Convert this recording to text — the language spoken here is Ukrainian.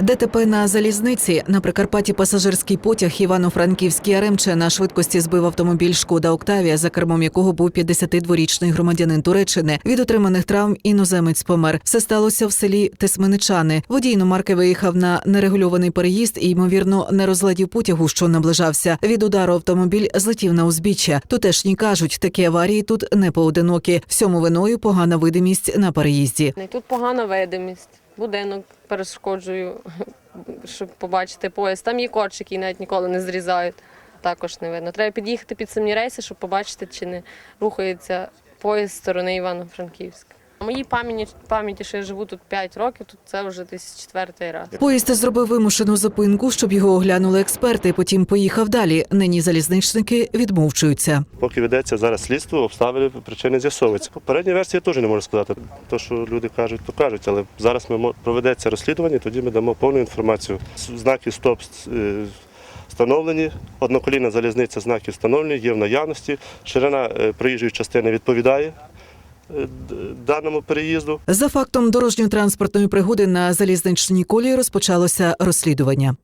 ДТП на залізниці на Прикарпатті пасажирський потяг Івано-Франківський Яремче на швидкості збив автомобіль Шкода Октавія, за кермом якого був 52-річний громадянин Туреччини. Від отриманих травм іноземець помер. Все сталося в селі Тесменичани. Водій іномарки виїхав на нерегульований переїзд і ймовірно не розладів потягу, що наближався. Від удару автомобіль злетів на узбіччя. Тутешні кажуть, такі аварії тут не поодинокі. Всьому виною погана видимість на переїзді. Тут погана видимість. Будинок перешкоджую, щоб побачити поїзд. Там є корчики, навіть ніколи не зрізають. Також не видно. Треба під'їхати під самі рейси, щоб побачити, чи не рухається поїзд з сторони Івано-Франківська. Моїй пам'яті, пам'яті, що я живу тут 5 років, тут це вже десь четвертий раз. Поїзд зробив вимушену зупинку, щоб його оглянули експерти. Потім поїхав далі. Нині залізничники відмовчуються. Поки ведеться зараз слідство, обставини причини з'ясовуються. Попередні версії я теж не можу сказати. То, що люди кажуть, то кажуть, але зараз ми проведеться розслідування, тоді ми дамо повну інформацію. Знаки стоп е, встановлені, одноколінна залізниця знаки встановлені, є в наявності. Ширина е, проїжджої частини відповідає даному переїзду. За фактом дорожньо-транспортної пригоди на залізничній колії розпочалося розслідування.